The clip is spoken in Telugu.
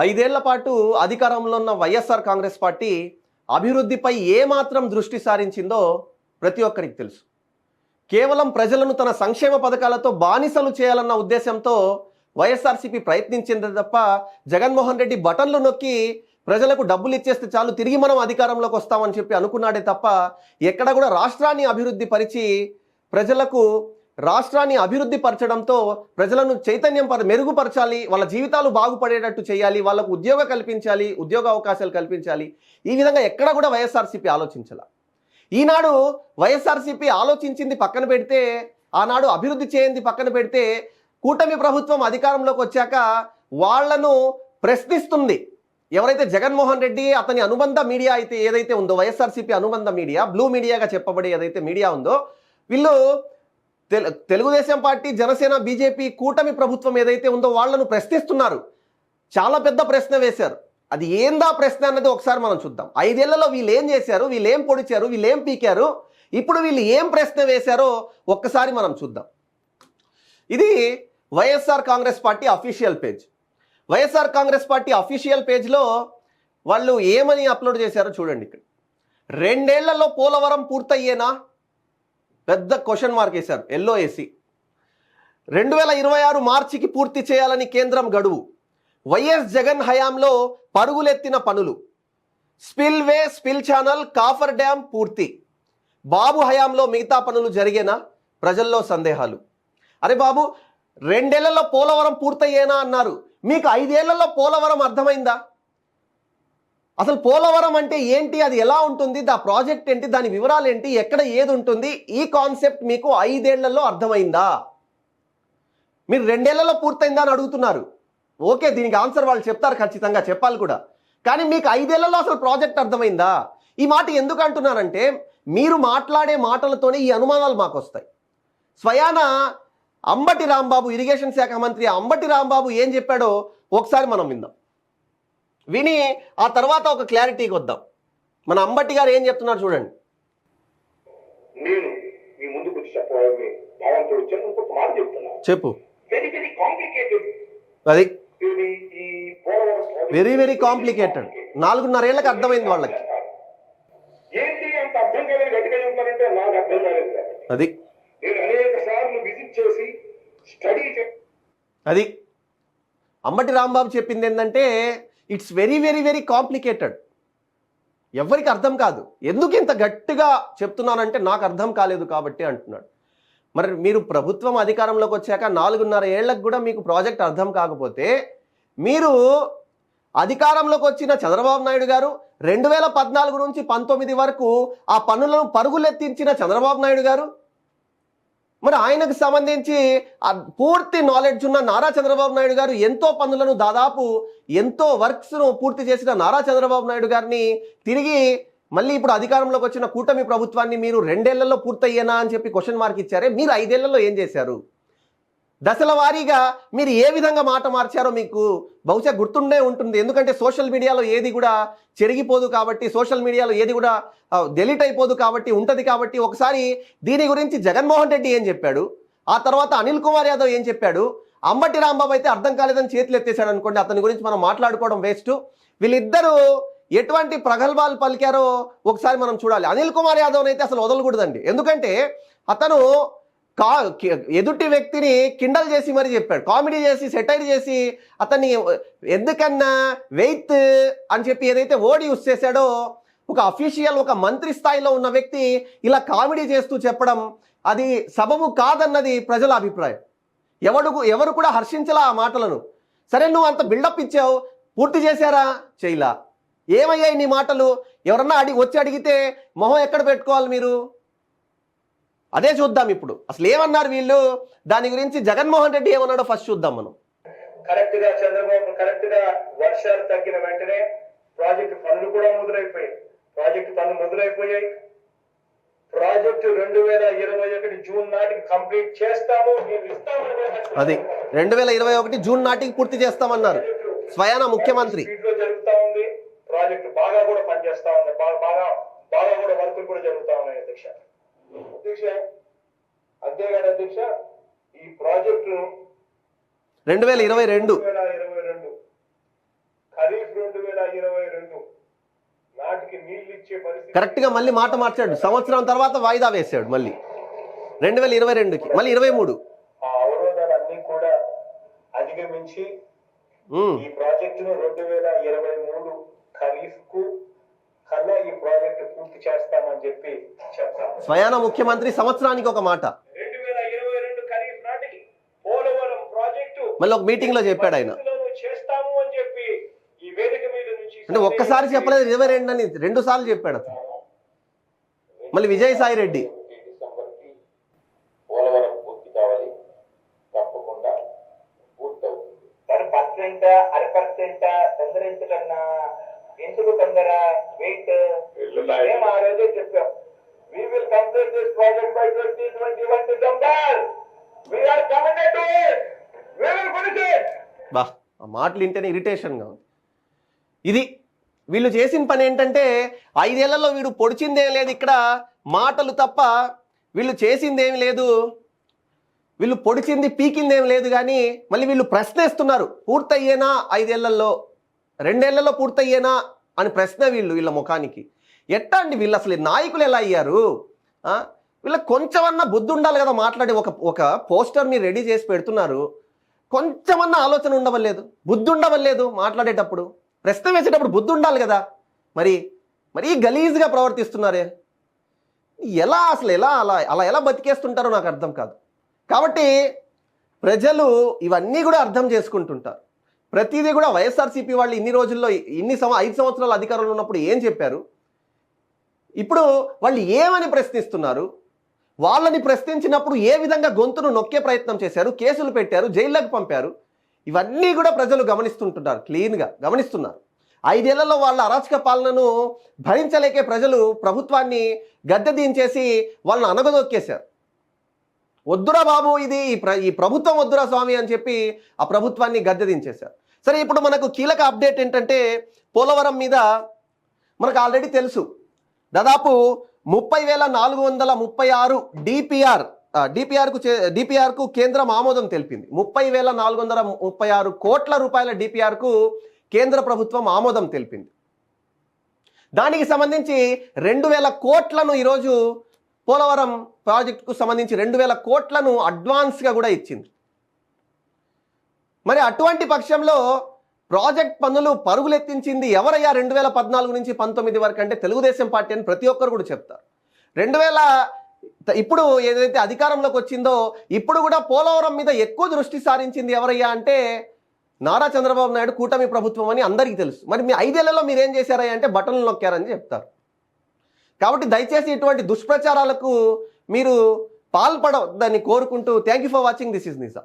ఐదేళ్ళ పాటు అధికారంలో ఉన్న వైఎస్ఆర్ కాంగ్రెస్ పార్టీ అభివృద్ధిపై ఏమాత్రం దృష్టి సారించిందో ప్రతి ఒక్కరికి తెలుసు. కేవలం ప్రజలను తన సంక్షేమ పథకాలతో బానిసలు చేయాలన్న ఉద్దేశంతో వైఎస్ఆర్సీపీ ప్రయత్నించింది తప్ప జగన్మోహన్ రెడ్డి బటన్లు నొక్కి ప్రజలకు డబ్బులు ఇచ్చేస్తే చాలు తిరిగి మనం అధికారంలోకి వస్తామని చెప్పి అనుకున్నాడే తప్ప ఎక్కడ కూడా రాష్ట్రాన్ని అభివృద్ధి పరిచి ప్రజలకు రాష్ట్రాన్ని అభివృద్ధి పరచడంతో ప్రజలను చైతన్యం పర మెరుగుపరచాలి వాళ్ళ జీవితాలు బాగుపడేటట్టు చేయాలి వాళ్ళకు ఉద్యోగ కల్పించాలి ఉద్యోగ అవకాశాలు కల్పించాలి. ఈ విధంగా ఎక్కడ కూడా వైఎస్ఆర్సీపీ ఆలోచించాల. ఈనాడు వైఎస్ఆర్సీపీ ఆలోచించింది పక్కన పెడితే ఆనాడు అభివృద్ధి చేయింది పక్కన పెడితే కూటమి ప్రభుత్వం అధికారంలోకి వచ్చాక వాళ్ళను ప్రశ్నిస్తుంది. ఎవరైతే జగన్మోహన్ రెడ్డి అతని అనుబంధ మీడియా అయితే ఏదైతే ఉందో వైఎస్ఆర్సీపీ అనుబంధ మీడియా బ్లూ మీడియాగా చెప్పబడే ఏదైతే మీడియా ఉందో వీళ్ళు తెలుగుదేశం పార్టీ జనసేన బీజేపీ కూటమి ప్రభుత్వం ఏదైతే ఉందో వాళ్ళను ప్రశ్నిస్తున్నారు. చాలా పెద్ద ప్రశ్న వేశారు. అది ఏందా ప్రశ్న అన్నది ఒకసారి మనం చూద్దాం. ఐదేళ్ళలో వీళ్ళు ఏం చేశారు? వీళ్ళు ఏం పొడిచారు? వీళ్ళు ఏం పీకారు? ఇప్పుడు వీళ్ళు ఏం ప్రశ్న వేశారో ఒక్కసారి మనం చూద్దాం. ఇది YSR Congress party official page. YSR Congress party official పేజ్లో వాళ్ళు ఏమని అప్లోడ్ చేశారో చూడండి ఇక్కడ. రెండేళ్ళలో పోలవరం పూర్తయ్యేనా? పెద్ద క్వశ్చన్ మార్క్ వేశారు ఎల్లో ఏసీ రెండు వేల ఇరవై ఆరు మార్చికి పూర్తి చేయాలని కేంద్రం గడువు. వైఎస్ జగన్ హయాంలో పరుగులెత్తిన పనులు. Spillway spill channel coffer dam పూర్తి. బాబు హయాంలో మిగతా పనులు జరిగేనా? ప్రజల్లో సందేహాలు. అరే బాబు రెండేళ్ళలో పోలవరం పూర్తయ్యేనా అన్నారు. మీకు ఐదేళ్ళలో పోలవరం అర్థమైందా? అసలు పోలవరం అంటే ఏంటి? అది ఎలా ఉంటుంది? దా ప్రాజెక్ట్ ఏంటి? దాని వివరాలు ఏంటి? ఎక్కడ ఏది ఉంటుంది? ఈ కాన్సెప్ట్ మీకు ఐదేళ్ళలో అర్థమైందా? మీరు రెండేళ్ళలో పూర్తయిందా అని అడుగుతున్నారు. ఓకే దీనికి ఆన్సర్ వాళ్ళు చెప్తారు ఖచ్చితంగా చెప్పాలి కూడా. కానీ మీకు ఐదేళ్ళలో అసలు ప్రాజెక్ట్ అర్థమైందా? ఈ మాట ఎందుకు అంటున్నానంటే మీరు మాట్లాడే మాటలతోనే ఈ అనుమానాలు మాకు వస్తాయి స్వయాన అంబటి రాంబాబు ఇరిగేషన్ శాఖ మంత్రి అంబటి రాంబాబు ఏం చెప్పాడో ఒకసారి మనం విందాం. విని ఆ తర్వాత ఒక క్లారిటీకి వద్దాం. మన అంబటి గారు ఏం చెప్తున్నారు చూడండి. నేను మీ ముందుకు వచ్చి చెప్పాలని భావంతో వచ్చాను ఇంకొక మాట చెప్తున్నా. చెప్పు. వెరీ వెరీ కాంప్లికేటెడ్ అది వెరీ వెరీ కాంప్లికేటెడ్ నాలుగున్నరేళ్ళకు అర్థమైంది వాళ్ళకి. ఏంటి అంత అర్థం కాదని గట్టిగా చెప్తారంటే నాకు అర్థం కాలేదు కాబట్టి. అది నేను అనేక సార్లు విజిట్ చేసి స్టడీ అది అంబటి రాంబాబు చెప్పింది ఏంటంటే it's very very very complicated ఎవరికి అర్థం కాదు. ఎందుకు ఇంత గట్టిగా చెప్తున్నానంటే నాకు అర్థం కాలేదు కాబట్టి అంటున్నాడు. మరి మీరు ప్రభుత్వం అధికారంలోకి వచ్చాక నాలుగున్నర ఏళ్ళకు కూడా మీకు ప్రాజెక్ట్ అర్థం కాకపోతే మీరు అధికారంలోకి వచ్చిన చంద్రబాబు నాయుడు గారు రెండు వేల పద్నాలుగు నుంచి పంతొమ్మిది వరకు ఆ పనులను పరుగులెత్తించిన చంద్రబాబు నాయుడు గారు మరి ఆయనకు సంబంధించి పూర్తి నాలెడ్జ్ ఉన్న నారా చంద్రబాబు నాయుడు గారు ఎంతో పనులను దాదాపు ఎంతో వర్క్స్ను పూర్తి చేసిన నారా చంద్రబాబు నాయుడు గారిని తిరిగి మళ్ళీ ఇప్పుడు అధికారంలోకి వచ్చిన కూటమి ప్రభుత్వాన్ని మీరు రెండేళ్ళలో పూర్తయ్యేనా అని చెప్పి క్వశ్చన్ మార్క్ ఇచ్చారే. మీరు ఐదేళ్ళలో ఏం చేశారు? దశల వారీగా మీరు ఏ విధంగా మాట మార్చారో మీకు బహుశా గుర్తుండే ఉంటుంది. ఎందుకంటే సోషల్ మీడియాలో ఏది కూడా చెరిగిపోదు కాబట్టి సోషల్ మీడియాలో ఏది కూడా డెలీట్ అయిపోదు కాబట్టి ఉంటుంది కాబట్టి ఒకసారి దీని గురించి జగన్మోహన్ రెడ్డి ఏం చెప్పాడు? ఆ తర్వాత అనిల్ కుమార్ యాదవ్ ఏం చెప్పాడు? అంబటి రాంబాబు అయితే అర్థం కాలేదని చేతులు ఎత్తేసాడు అనుకోండి. అతని గురించి మనం మాట్లాడుకోవడం వేస్ట్. వీళ్ళిద్దరూ ఎటువంటి ప్రగల్భాలు పలికారో ఒకసారి మనం చూడాలి. అనిల్ కుమార్ యాదవ్ అయితే అసలు వదలకూడదండి. ఎందుకంటే అతను కా ఎదుటి వ్యక్తిని కిండల్ చేసి మరి చెప్పాడు. కామెడీ చేసి సెటైర్ చేసి అతన్ని ఎందుకన్నా వెయిత్ అని చెప్పి ఏదైతే ఓడి యూస్ చేశాడో ఒక అఫీషియల్ ఒక మంత్రి స్థాయిలో ఉన్న వ్యక్తి ఇలా కామెడీ చేస్తూ చెప్పడం అది సబబు కాదన్నది ప్రజల అభిప్రాయం. ఎవడు ఎవరు కూడా హర్షించలా ఆ మాటలను. సరే నువ్వు అంత బిల్డప్ ఇచ్చావు పూర్తి చేశారా? చేయలా. ఏమయ్యాయి నీ మాటలు? ఎవరన్నా అడిగి వచ్చి అడిగితే మొహం ఎక్కడ పెట్టుకోవాలి మీరు? అదే చూద్దాం ఇప్పుడు. అసలు ఏమన్నారు వీళ్ళు? దాని గురించి జగన్మోహన్ రెడ్డి ఏమన్నాడో ఫస్ట్ చూద్దాం మనం. కరెక్ట్గా చంద్రబాబు కరెక్ట్గా వర్షాలు తగ్గిన వెంటనే ప్రాజెక్టు పనులు కూడా మొదలైపోయాయి. ప్రాజెక్టు పనులు మొదలైపోయాయి. ప్రాజెక్టు రెండు వేల ఇరవై ఒకటి జూన్ నాటికి కంప్లీట్ చేస్తాము అది రెండు వేల ఇరవై ఒకటి జూన్ నాటికి పూర్తి చేస్తామన్నారు. స్వయాన ముఖ్యమంత్రి. జరుగుతా ఉంది. ప్రాజెక్టు బాగా కూడా పనిచేస్తా ఉంది. బాగా బాగా బాగా కూడా వర్కులు కూడా జరుగుతా ఉన్నాయి అధ్యక్ష. అధ్యక్ష అంతేకాదు అధ్యక్ష ఈ ప్రాజెక్టు రెండు. వేల ఇరవై రెండు. వేల ఇరవై రెండు. రెండు నాటికి నీళ్ళు ఇచ్చే పరిస్థితి కరెక్ట్గా మళ్ళీ మాట మార్చాడు. సంవత్సరం తర్వాత వాయిదా వేసాడు మళ్ళీ. రెండు వేల ఇరవై రెండుకి. మళ్ళీ ఇరవై మూడు. ఆ అవరోధాలన్నీ కూడా అధిగమించి ఈ ప్రాజెక్టును రెండు వేల ఇరవై మూడు ఖరీఫ్కు కల్లా ఈ ప్రాజెక్టు పూర్తి చేస్తామని చెప్పి స్వయాన ముఖ్యమంత్రి సంవత్సరానికి ఒక మాట. రెండు వేల ఇరవై రెండు ఖరీఫ్ నాటికి పోలవరం ప్రాజెక్టు మళ్ళీ ఒక మీటింగ్లో చెప్పాడు ఆయన. పరిస్థితులను చేస్తాము అని చెప్పి ఈ వేదిక మీద నుంచి అంటే ఒక్కసారి చెప్పలేదు ఇరవై రెండు అని రెండు సార్లు చెప్పాడు అతను. మళ్ళీ విజయసాయి రెడ్డి. తప్పకుండా పూర్తవుతుంది. వన్ పర్సెంట్ అర పర్సెంట్ తొందరించకన్నా ఎందుకు తొందర? వెయిట్ మేము ఆ రోజే చెప్పాం. We will complete this project by twenty twenty one December we are committed to it we will finish it బా ఆ మాటలు వింటేనే ఇరిటేషన్గా ఉంది. ఇది వీళ్ళు చేసిన పని ఏంటంటే ఐదేళ్ళలో వీడు పొడిచిందేం లేదు ఇక్కడ మాటలు తప్ప వీళ్ళు చేసిందేమి లేదు. వీళ్ళు పొడిచింది పీకిందేం లేదు కానీ మళ్ళీ వీళ్ళు ప్రశ్నిస్తున్నారు. పూర్తయ్యేనా ఐదేళ్ళలో? రెండేళ్ళలో పూర్తయ్యేనా అని ప్రశ్న వీళ్ళు వీళ్ళ ముఖానికి. ఎట్టా అండి వీళ్ళు అసలు నాయకులు ఎలా అయ్యారు? వీళ్ళ వీళ్ళకి కొంచెమన్నా బుద్ధి ఉండాలి కదా మాట్లాడి ఒక ఒక పోస్టర్ని రెడీ చేసి పెడుతున్నారు. కొంచెమన్నా ఆలోచన ఉండవలేదు. బుద్ధి ఉండవలేదు మాట్లాడేటప్పుడు. ప్రశ్న వేసేటప్పుడు బుద్ధి ఉండాలి కదా. మరి మరీ గలీజ్గా ప్రవర్తిస్తున్నారే. ఎలా అసలు ఎలా అలా అలా ఎలా బతికేస్తుంటారో నాకు అర్థం కాదు. కాబట్టి ప్రజలు ఇవన్నీ కూడా అర్థం చేసుకుంటుంటారు. ప్రతిదీ కూడా వైఎస్ఆర్సీపీ వాళ్ళు ఇన్ని రోజుల్లో ఇన్ని సంవ ఐదు సంవత్సరాల అధికారంలో ఉన్నప్పుడు ఏం చెప్పారు? ఇప్పుడు వాళ్ళు ఏమని ప్రశ్నిస్తున్నారు? వాళ్ళని ప్రశ్నించినప్పుడు ఏ విధంగా గొంతును నొక్కే ప్రయత్నం చేశారు? కేసులు పెట్టారు జైల్లోకి పంపారు. ఇవన్నీ కూడా ప్రజలు గమనిస్తుంటున్నారు క్లీన్గా గమనిస్తున్నారు. ఐదేళ్ళలో వాళ్ళ అరాచక పాలనను భరించలేకే ప్రజలు ప్రభుత్వాన్ని గద్దె దించేసి వాళ్ళని అనగదొక్కేశారు. వద్దురా బాబు ఇది ఈ ప్ర ఈ ప్రభుత్వం వద్దురా స్వామి అని చెప్పి ఆ ప్రభుత్వాన్ని గద్దె దించేశారు. సరే ఇప్పుడు మనకు కీలక అప్డేట్ ఏంటంటే పోలవరం మీద మనకు ఆల్రెడీ తెలుసు. దాదాపు ముప్పై వేల నాలుగు వందల ముప్పై ఆరు డిపిఆర్ డిపిఆర్కు డిపిఆర్కు కేంద్రం ఆమోదం తెలిపింది. ముప్పై వేల నాలుగు వందల ముప్పై ఆరు కోట్ల రూపాయల డిపిఆర్కు కేంద్ర ప్రభుత్వం ఆమోదం తెలిపింది. దానికి సంబంధించి రెండు వేల కోట్లను ఈరోజు పోలవరం ప్రాజెక్టుకు సంబంధించి రెండు వేల కోట్లను అడ్వాన్స్గా కూడా ఇచ్చింది. మరి అటువంటి పక్షంలో ప్రాజెక్ట్ పనులు పరుగులెత్తించింది ఎవరయ్యా రెండు వేల పద్నాలుగు నుంచి పంతొమ్మిది వరకు అంటే తెలుగుదేశం పార్టీ అని ప్రతి ఒక్కరు కూడా చెప్తారు. రెండు వేల ఇప్పుడు ఏదైతే అధికారంలోకి వచ్చిందో ఇప్పుడు కూడా పోలవరం మీద ఎక్కువ దృష్టి సారించింది ఎవరయ్యా అంటే నారా చంద్రబాబు నాయుడు కూటమి ప్రభుత్వం అని అందరికీ తెలుసు. మరి మీ ఐదేళ్ళలో మీరు ఏం చేశారయ్యా అంటే బటన్లు నొక్కారని చెప్తారు. కాబట్టి దయచేసి ఇటువంటి దుష్ప్రచారాలకు మీరు పాల్పడవద్దని కోరుకుంటూ thank you for watching this is నిజా